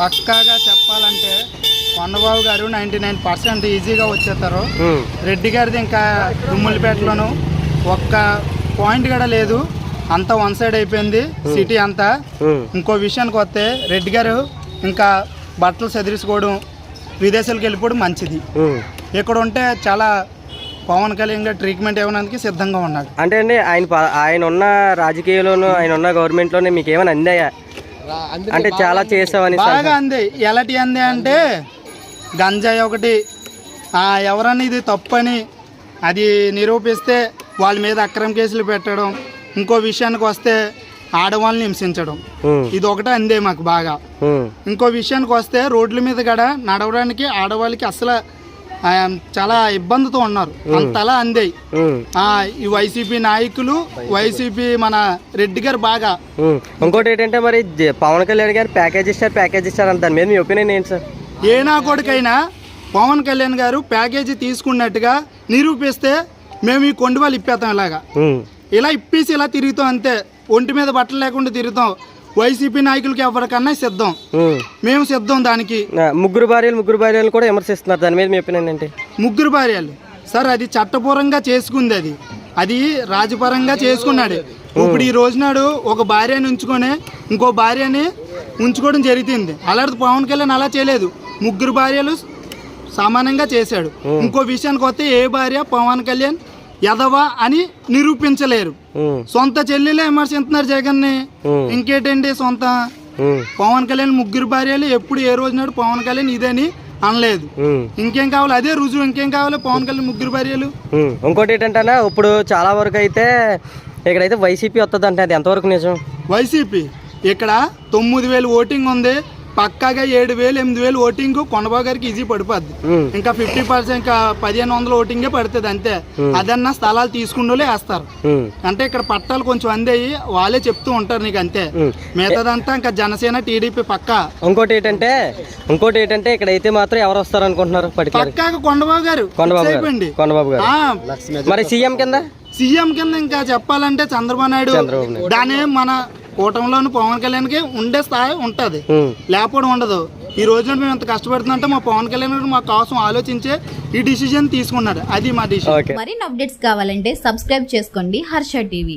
పక్కాగా చెప్పాలంటే కొండబాబు గారు నైంటీ నైన్ పర్సెంట్ ఈజీగా వచ్చేస్తారు. రెడ్డి గారిది ఇంకా దుమ్ములపేటలోను ఒక్క పాయింట్ కూడా లేదు. అంతా వన్ సైడ్ అయిపోయింది సిటీ అంతా. ఇంకో విషయానికి వస్తే రెడ్డి గారు ఇంకా బట్టలు సదిరించుకోవడం విదేశాలకు వెళ్ళిపోవడం మంచిది. ఇక్కడ ఉంటే చాలా పవన్ కళ్యాణ్ గారు ట్రీట్మెంట్ ఇవ్వడానికి సిద్ధంగా ఉన్నాడు. అంటే అండి ఆయన ఆయన ఉన్న రాజకీయంలోను ఆయన ఉన్న గవర్నమెంట్లోనే మీకు ఏమైనా అందాయా? అంటే చాలా చేసామని బాగా అంది. ఎలాంటి అంది అంటే గంజాయి ఒకటి. ఆ, ఎవరన్నా ఇది తప్పని అది నిరూపిస్తే వాళ్ళ మీద అక్రమ కేసులు పెట్టడం ఇంకో విషయానికి వస్తే ఆడవాళ్ళని హింసించడం. ఇది ఒకటే అందే మాకు బాగా. ఇంకో విషయానికి వస్తే రోడ్ల మీద కూడా నడవడానికి ఆడవాళ్ళకి అసలు చాలా ఇబ్బందితో ఉన్నారు. అంతలా అందాయి. ఈ వైసీపీ నాయకులు వైసీపీ. మన రెడ్డి గారు బాగా. ఇంకోటి ఏంటంటే మరి పవన్ కళ్యాణ్ గారు ప్యాకేజ్ ఇస్తారు ప్యాకేజ్ ఇస్తారు దాని మీద మీ ఒపీనియన్ ఏంటి సార్? ఏ నా కొడుకైనా పవన్ కళ్యాణ్ గారు ప్యాకేజీ తీసుకున్నట్టుగా నిరూపిస్తే మేము ఈ కొండ వాళ్ళు ఇప్పేస్తాం ఇలాగా. ఇలా ఇప్పేసి ఇలా తిరుగుతాం అంతే. ఒంటి మీద బట్టలు లేకుండా తిరుగుతాం. వైసీపీ నాయకులకి ఎవరికన్నా సిద్ధం. మేము సిద్ధం దానికి. ముగ్గురు భార్యలు ముగ్గురు భార్యలు కూడా విమర్శిస్తున్నారు. దాని మీద మీ ఒపీనియన్ ఏంటి? ముగ్గురు భార్యలు. సార్ అది చట్టపూర్వంగా చేసుకుంది అది. అది రాజపరంగా చేసుకున్నాడు. ఇప్పుడు ఈ రోజునాడు ఒక భార్యని ఉంచుకొని ఇంకో భార్యని ఉంచుకోవడం జరుగుతుంది అలాంటి పవన్ కళ్యాణ్ అలా చేయలేదు. ముగ్గురు భార్యలు సమానంగా చేశాడు. ఇంకో విషయానికి వస్తే ఏ భార్య? పవన్ కళ్యాణ్ ఎదవా అని నిరూపించలేరు. సొంత చెల్లెలే విమర్శిస్తున్నారు జగన్ని. ఉమ్, ఇంకేంటండి సొంత? పవన్ కళ్యాణ్ ముగ్గురు భార్యలు ఎప్పుడు ఏ రోజునాడు పవన్ కళ్యాణ్ ఇదని అనలేదు. ఇంకేం కావాలి? అదే రుజువు. ఇంకేం కావాలి? పవన్ కళ్యాణ్ ముగ్గురు భార్యలు. ఇంకోటి ఏంటంటే ఇప్పుడు చాలా వరకు అయితే ఇక్కడైతే వైసీపీ వస్తుంది అంటే అది ఎంతవరకు నిజం? వైసీపీ? ఇక్కడ తొమ్మిది వేలు ఓటింగ్ ఉంది. పక్కాగా ఏడు వేలు ఎనిమిది వేలు ఓటింగ్ కొండబాబు గారికి ఈజీ పడిపోద్ది. ఇంకా ఫిఫ్టీ పర్సెంట్ ఇంకా పదిహేను వందల ఓటింగే పడుతుంది అంతే. అదన్నా స్థలాలు తీసుకుండోలే వేస్తారు. అంటే ఇక్కడ పట్టాలు కొంచెం అందేయి వాళ్ళే చెప్తూ ఉంటారు నీకు అంతే. మిగతాదంతా ఇంకా జనసేన టీడీపీ పక్కా. ఇంకోటి ఏంటంటే ఇంకోటి ఏంటంటే ఇక్కడ అయితే మాత్రం ఎవరు వస్తారు అనుకుంటున్నారు పక్కాగా కొండబాబు గారు. కొండబాబు కొండబాబు గారు. మరి సీఎం కింద? సీఎం కింద ఇంకా చెప్పాలంటే చంద్రబాబు నాయుడు. దాని మన కూటమిలోని పవన్ కళ్యాణ్కి ఉండే స్థాయి ఉంటది. లేకపోవడం ఉండదు. ఈ రోజున మేము ఎంత కష్టపడుతుందంటే మా పవన్ కళ్యాణ్ మా కోసం ఆలోచించే ఈ డిసిజన్ తీసుకున్నారు అది మా డిసిజన్ ఓకే. మరిన్ని అప్డేట్స్ కావాలంటే సబ్స్క్రైబ్ చేసుకోండి హర్ష టీవీ.